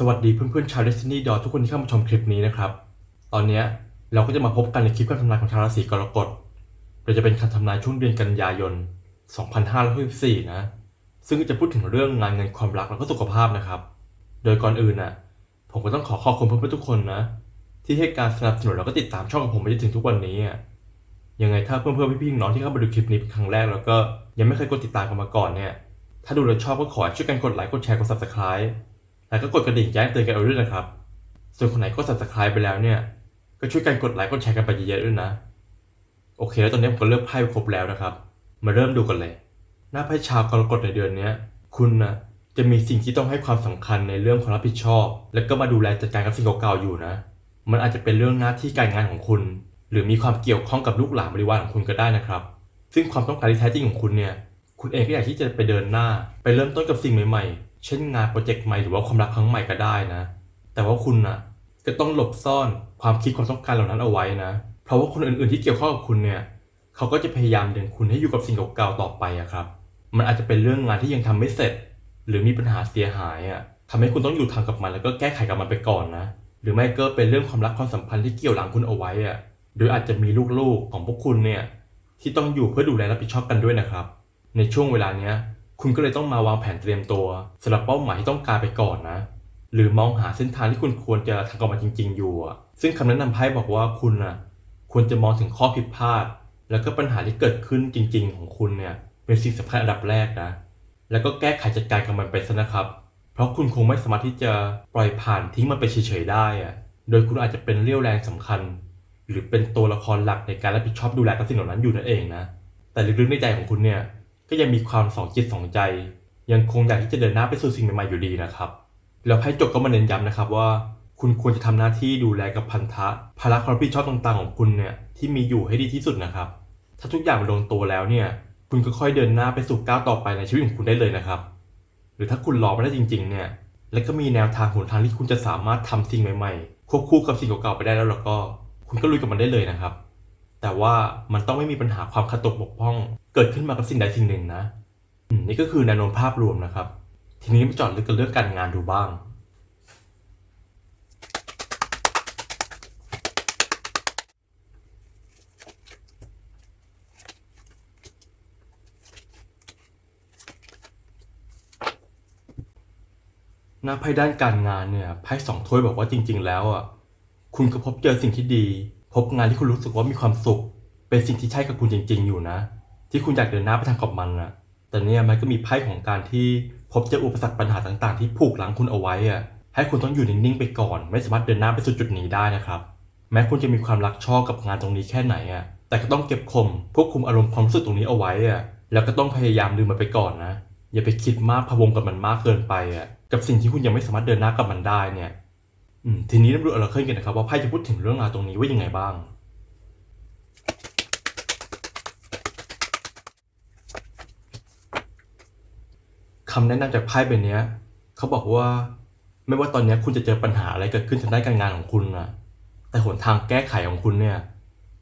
สวัสดีเพื่อนๆชาว Destiny ดอทุกคนที่เข้ามาชมคลิปนี้นะครับ ตอนนี้เราก็จะมาพบกันในคลิปการทำนายของชาวราศีกรกฎโดยจะเป็นการทำนายช่วงเดือนกันยายน 2564 นะ ซึ่งจะพูดถึงเรื่องงานเงินความรักแล้วก็สุขภาพนะครับ โดยก่อนอื่นน่ะ ผมก็ต้องขอขอบคุณเพื่อนๆทุกคนนะ ที่ให้การสนับสนุนแล้วก็ติดตามช่องของผมมาจนถึงทุกวันนี้อะยังไงถ้าเพื่อนๆพี่ๆน้องที่เข้ามาดูคลิปนี้เป็นครั้งแรก แล้วก็ยังไม่เคยกดติดตามกันมาก่อนเนี่ย ถ้าดูแล้วชอบก็ขอช่วยกันกดไลค์กดแชร์กด subscribe แล้วก็กดกระดิ่งแจ้งเตือนกันเอาด้วยนะครับ ส่วนคนไหนก็ subscribe ไปแล้วเนี่ย ก็ช่วยกันกดไลค์กดแชร์กันไปเยอะๆด้วยนะ โอเค แล้วตอนนี้ผมก็เลือกไพ่ครบแล้วนะครับ มาเริ่มดูกันเลย หน้าไพ่ชาวกรกฎในเดือนนี้คุณนะจะมีสิ่งที่ต้องให้ความสำคัญในเรื่องความรับผิดชอบ แล้วก็มาดูแลจัดการกับสิ่งเก่าๆอยู่นะ มันอาจจะเป็นเรื่องหน้าที่การงานของคุณ หรือมีความเกี่ยวข้องกับลูกหลานบริวารของคุณก็ได้นะครับ ซึ่งความต้องการที่แท้จริงของคุณเนี่ย คุณเองก็อยากที่จะไปเดินหน้า ไปเริ่มต้นกับสิ่งใหม่ๆ เช่นงานโปรเจกต์ใหม่หรือว่าความรักครั้งใหม่ก็ได้นะ แต่ว่าคุณนะก็ต้องหลบซ่อนความคิดความต้องการเหล่านั้นเอาไว้นะ เพราะว่าคนอื่นๆที่เกี่ยวข้องกับคุณเนี่ยเขาก็จะพยายามดึงคุณให้อยู่กับสิ่งเก่าๆต่อไปอะครับ มันอาจจะเป็นเรื่องงานที่ยังทำไม่เสร็จ หรือมีปัญหาเสียหายอะทำให้คุณต้องอยู่ทางกับมันแล้วก็แก้ไขกับมันไปก่อนนะ หรือไม่ก็เป็นเรื่องความรักความสัมพันธ์ที่เกี่ยวหลังคุณเอาไว้อะหรืออาจจะมีลูกๆของพวกคุณเนี่ยที่ต้องอยู่เพื่อดูแลรับผิดชอบกันด้วยนะครับ ในช่วงเวลาเนี้ย คุณก็เลยต้องมาวางแผนเตรียมตัวสำหรับเป้าหมายที่ต้องการไปก่อนนะ หรือมองหาเส้นทางที่คุณควรจะทำกับมันจริง ๆ อยู่อะซึ่งคำแนะนำไพ่บอกว่าคุณน่ะควรจะมองถึงข้อผิดพลาด แล้วก็ปัญหาที่เกิดขึ้นจริง ๆ ของคุณเนี่ยเป็นสิ่งสำคัญอันดับแรกนะ แล้วก็แก้ไขจัดการกับมันไปซะนะครับ เพราะคุณคงไม่สามารถที่จะปล่อยผ่านทิ้งมันไปเฉยๆได้อะโดยคุณอาจจะเป็นเรี่ยวแรงสำคัญ หรือเป็นตัวละครหลักในการรับผิดชอบดูแลกับสิ่งเหล่านั้นอยู่นั่นเองนะ แต่ลึกๆในใจของคุณเนี่ย ก็ยังมีความสองจิตสองใจ ยังคงอยากที่จะเดินหน้าไปสู่สิ่งใหม่ๆอยู่ดีนะครับ แล้วไพ่จบก็มาเน้นย้ำนะครับว่า คุณควรจะทำหน้าที่ดูแลกับพันธะภาระความรับผิดชอบต่างๆของคุณเนี่ยที่มีอยู่ให้ดีที่สุดนะครับ ถ้าทุกอย่างมันลงตัวแล้วเนี่ยคุณก็ค่อยเดินหน้าไปสู่ก้าวต่อไปในชีวิตของคุณได้เลยนะครับ หรือถ้าคุณรอมาได้จริง ๆ เนี่ย แล้วก็มีแนวทางหนทางที่คุณจะสามารถทำสิ่งใหม่ๆ ควบคู่กับสิ่งเก่าๆไปได้แล้วแล้วก็ คุณก็ลุยกับมันได้เลยนะครับ แต่ว่ามันต้องไม่มีปัญหาความขัดตกบกพร่อง เกิดขึ้นมากับสิ่งใดสิ่งหนึ่งนะอืมนี่ก็คือแนวโน้มภาพรวมนะครับ ทีนี้มาจอดลึกกันเรื่องการงานดูบ้าง หน้าไพ่ด้านการงานเนี่ยไพ่สองถ้วยบอกว่าจริง ๆ แล้วอะคุณก็พบเจอสิ่งที่ดีพบงานที่คุณรู้สึกว่ามีความสุข เป็นสิ่งที่ใช่กับคุณจริง ๆ อยู่นะ ที่คุณอยากเดินหน้าไปทางกับมันอะแต่เนี่ยมันก็มีไพ่ของการที่พบเจออุปสรรคปัญหาต่างๆ ที่ผูกหลังคุณเอาไว้อะให้คุณต้องอยู่นิ่งๆไปก่อน ไม่สามารถเดินหน้าไปสู่จุดนี้ได้นะครับ แม้คุณจะมีความรักชอบกับงานตรงนี้แค่ไหนอะแต่ก็ต้องเก็บข่มควบคุมอารมณ์ความรู้สึกตรงนี้เอาไว้อะแล้วก็ต้องพยายามลืมมันไปก่อนนะ อย่าไปคิดมากพะวงกับมันมากเกินไปอะกับสิ่งที่คุณยังไม่สามารถเดินหน้ากับมันได้เนี่ย ทีนี้เราดูเราเคยกันนะครับว่าไพ่จะพูดถึงเรื่องราวตรงนี้ว่ายังไงบ้าง คำแนะนำจากไพ่ใบนี้เขาบอกว่า ไม่ว่าตอนนี้คุณจะเจอปัญหาอะไรเกิดขึ้นทางด้านการงานของคุณนะแต่หนทางแก้ไขของคุณเนี่ย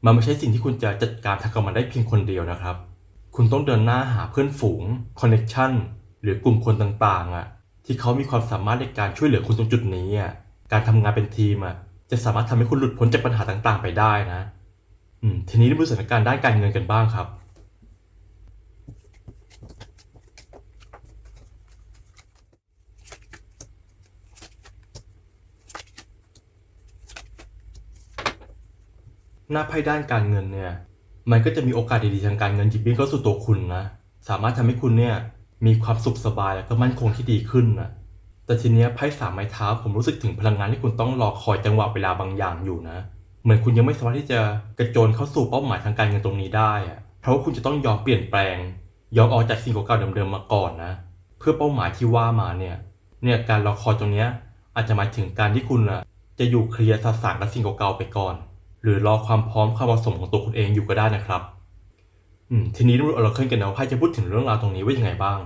มันไม่ใช่สิ่งที่คุณจะจัดการทำกับมันได้เพียงคนเดียวนะครับ คุณต้องเดินหน้าหาเพื่อนฝูงคอนเน c ชันหรือกลุ่มคนต่างๆอะที่เขามีความสามารถในการช่วยเหลือคุณตรงจุดนี้อะ การทำงานเป็นทีมอะจะสามารถทำให้คุณหลุดพ้นจากปัญหาต่างๆ ไปได้นะ อืมทีนี้ดูสถานการณ์ด้านการเงินกันบ้างครับ หน้าไพ่ด้านการเงินเนี่ย มันก็จะมีโอกาสดีๆทางการเงินหยิบยื่นเข้าสู่ตัวคุณนะ สามารถทำให้คุณเนี่ยมีความสุขสบายแล้วก็มั่นคงที่ดีขึ้นนะ แต่ทีเนี้ยไพ่สามไม้เท้าผมรู้สึกถึงพลังงานที่คุณต้องรอคอยจังหวะเวลาบางอย่างอยู่นะ เหมือนคุณยังไม่สามารถที่จะกระโจนเข้าสู่เป้าหมายทางการเงินตรงนี้ได้อะเพราะว่าคุณจะต้องยอมเปลี่ยนแปลง ยอมออกจากสิ่งเก่าๆเดิมๆมาก่อนนะ เพื่อเป้าหมายที่ว่ามาเนี่ย เนี่ยการรอคอยตรงเนี้ยอาจจะหมายถึงการที่คุณอะจะอยู่เคลียร์สะสางกับสิ่งเก่าๆไปก่อน หรือรอความพร้อมความเหมาะสมของตัวคุณเองอยู่ก็ได้นะครับ อืมทีนี้เราเราเคยกันนะว่าไพ่จะพูดถึงเรื่องราวตรงนี้ว่ายังไงบ้าง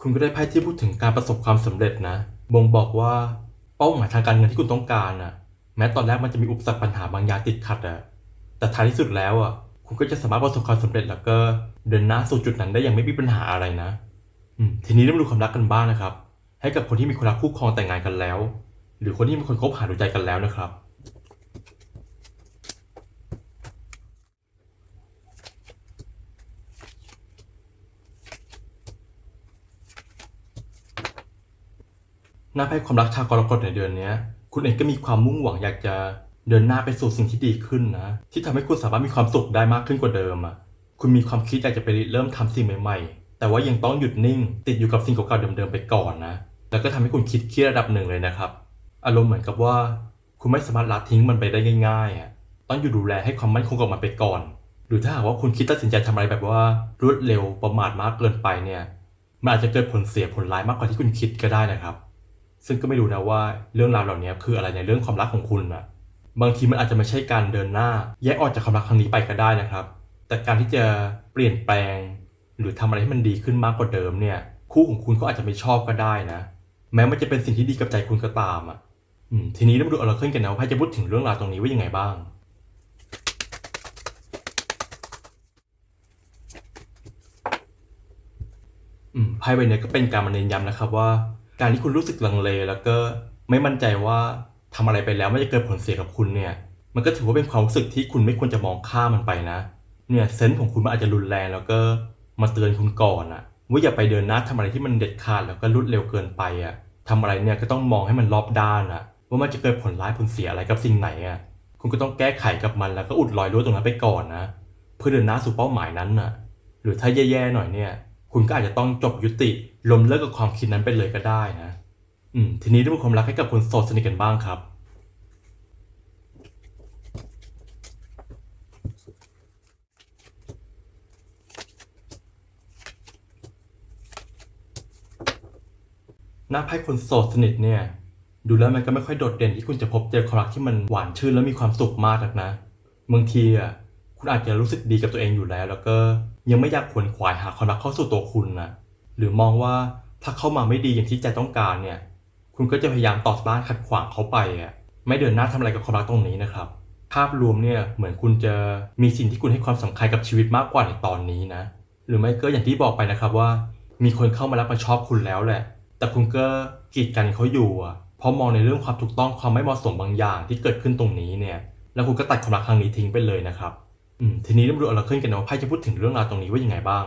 คุณก็ได้ไพ่ที่พูดถึงการประสบความสำเร็จนะ บ่งบอกว่าเป้าหมายทางการเงินที่คุณต้องการน่ะ แม้ตอนแรกมันจะมีอุปสรรคปัญหาบางอย่างติดขัดอะแต่ท้ายที่สุดแล้วอะคุณก็จะสามารถประสบความสำเร็จแล้วก็เดินหน้าสู่จุดนั้นได้อย่างไม่มีปัญหาอะไรนะ อืม ทีนี้เริ่มดูความรักกันบ้างนะครับ ให้กับคนที่มีคนรักคู่ครองแต่งงานกันแล้ว หรือคนที่มีคนคบหาดูใจกันแล้วนะครับ น้าไพ่ความรักชาวกรกฎในเดือนนี้คุณเองก็มีความมุ่งหวังอยากจะเดินหน้าไปสู่สิ่งที่ดีขึ้นนะ ที่ทำให้คุณสามารถมีความสุขได้มากขึ้นกว่าเดิมอะคุณมีความคิดอยากจะไปเริ่มทำสิ่งใหม่ๆ แต่ว่ายังต้องหยุดนิ่ง ติดอยู่กับสิ่งเก่าๆเดิมๆไปก่อนนะ แล้วก็ทำให้คุณคิดเครียดระดับหนึ่งเลยนะครับ อารมณ์เหมือนกับว่า คุณไม่สามารถละทิ้งมันไปได้ง่ายๆอะต้องอยู่ดูแลให้ความมั่นคงกับมันไปก่อน หรือถ้าหากว่าคุณคิดตัดสินใจทำอะไรแบบว่ารวดเร็วประมาทมากเกินไปเนี่ยมันอาจจะเกิดผลเสียผลร้ายมากกว่าที่คุณคิดก็ได้นะครับ ซึ่งก็ไม่รู้นะว่าเรื่องราวเหล่านี้คืออะไรในเรื่องความรักของคุณอะบางทีมันอาจจะไม่ใช่การเดินหน้า แยกออกจากความรักครั้งนี้ไปก็ได้นะครับ แต่การที่จะเปลี่ยนแปลง หรือทำอะไรให้มันดีขึ้นมากกว่าเดิมเนี่ย คู่ของคุณก็อาจจะไม่ชอบก็ได้นะ แม้มันจะเป็นสิ่งที่ดีกับใจคุณก็ตามอะทีนี้เรามาดูออร์เคิลกันนะว่าไพ่จะพูดถึงเรื่องราวตรงนี้ว่ายังไงบ้างอืมไพ่ใบนี้ก็เป็นการมาเน้นย้ำนะครับว่า การที่คุณรู้สึกลังเลแล้วก็ไม่มั่นใจว่าทำอะไรไปแล้วไมันจะเกิดผลเสียกับคุณเนี่ย มันก็ถือว่าเป็นความรู้สึกที่คุณไม่ควรจะมองข้ามมันไปนะ เนี่ยเซนส์ของคุณมันอาจจะรุนแรงแล้วก็มาเตือนคุณก่อนอะว่าอย่าไปเดินหน้าทำอะไรที่มันเด็ดขาดแล้วก็รุดเร็วเกินไปอะทำอะไรเนี่ยก็ต้องมองให้มันรอบด้านอะว่ามันจะเกิดผลร้ายผลเสียอะไรกับสิ่งไหนอะคุณก็ต้องแก้ไขกับมันแล้วก็อุดรอยรั่วตรงนั้นไปก่อนนะ เพื่อเดินหน้าสู่เป้าหมายนั้นน่ะ หรือถ้าแย่ๆหน่อยเนี่ย คุณก็อาจจะต้องจบยุติล้มเลิกกับความคิดนั้นไปเลยก็ได้นะ อืม ทีนี้เรื่องความรักให้กับคนโสดสนิทกันบ้างครับ หน้าไพ่คนโสดสนิทเนี่ย ดูแล้วมันก็ไม่ค่อยโดดเด่นที่คุณจะพบเจอความรักที่มันหวานชื่นและมีความสุขมากหรอกนะบางทีอะคุณอาจจะรู้สึกดีกับตัวเองอยู่แล้ว แล้วก็ ยังไม่อยากขวนขวายหาความรักเข้าสู่ตัวคุณนะหรือมองว่าถ้าเข้ามาไม่ดีอย่างที่ใจต้องการเนี่ย คุณก็จะพยายามต่อต้านขัดขวางเขาไปอะไม่เดินหน้าทำอะไรกับความรักตรงนี้นะครับ ภาพรวมเนี่ยเหมือนคุณจะมีสิ่งที่คุณให้ความสำคัญกับชีวิตมากกว่าในตอนนี้นะ หรือไม่ก็อย่างที่บอกไปนะครับว่า มีคนเข้ามารักมาชอบคุณแล้วแหละ แต่คุณก็กีดกันเขาอยู่อะเพราะมองในเรื่องความถูกต้องความไม่เหมาะสมบางอย่างที่เกิดขึ้นตรงนี้เนี่ย แล้วคุณก็ตัดความรักครั้งนี้ทิ้งไปเลยนะครับ อืมทีนี้เรามาดูออร์เคิลกันนะว่าไพ่จะพูดถึงเรื่องราวตรงนี้ว่ายังไงบ้าง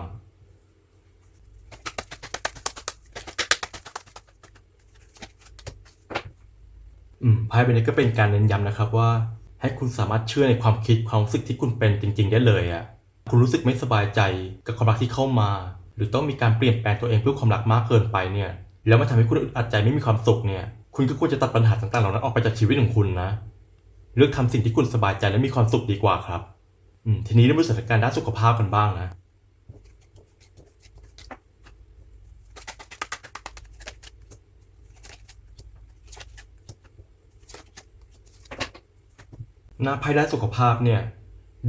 อืมไพ่ใบนี้ก็เป็นการเน้นย้ำนะครับว่า ให้คุณสามารถเชื่อในความคิดความรู้สึกที่คุณเป็นจริง ๆ ได้เลยอะคุณรู้สึกไม่สบายใจกับความรักที่เข้ามา หรือต้องมีการเปลี่ยนแปลงตัวเองเพื่อความรักมากเกินไปเนี่ย แล้วมันทำให้คุณอึดอัดใจไม่มีความสุขเนี่ย คุณก็ควรจะตัดปัญหาต่างๆเหล่านั้นออกไปจากชีวิตของคุณนะ เลือกทำสิ่งที่คุณสบายใจและมีความสุขดีกว่าครับ ทีนี้เรื่องสถานการณ์ด้านสุขภาพกันบ้างนะ หน้าไพ่ด้านสุขภาพเนี่ย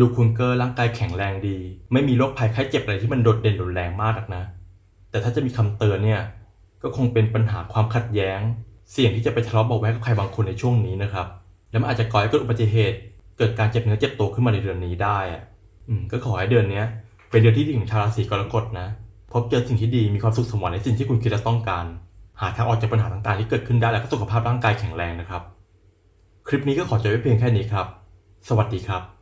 ดูคุณเกอร์ร่างกายแข็งแรงดี ไม่มีโรคภัยไข้เจ็บอะไรที่มันโดดเด่นรุนแรงมากนะ แต่ถ้าจะมีคำเตือนเนี่ย ก็คงเป็นปัญหาความขัดแย้ง เสี่ยงที่จะไปทะเลาะเบาะแว้งกับใครบางคนในช่วงนี้นะครับ แล้วมันอาจจะก่อให้เกิดอุบัติเหตุ กิดการเจ็บเนื้อเจ็บตัวขึ้นมาในเดือนนี้ได้อะอืมก็ขอให้เดือนเนี้ย เป็นเดือนที่ดีของชาวราศีกรกฎนะ พบเจอสิ่งที่ดีมีความสุขสมหวังในสิ่งที่คุณคิดและต้องการ หาทางออกจากปัญหาต่างๆ ที่เกิดขึ้นได้และก็สุขภาพร่างกายแข็งแรงนะครับ คลิปนี้ก็ขอจบไว้เพียงแค่นี้ครับ สวัสดีครับ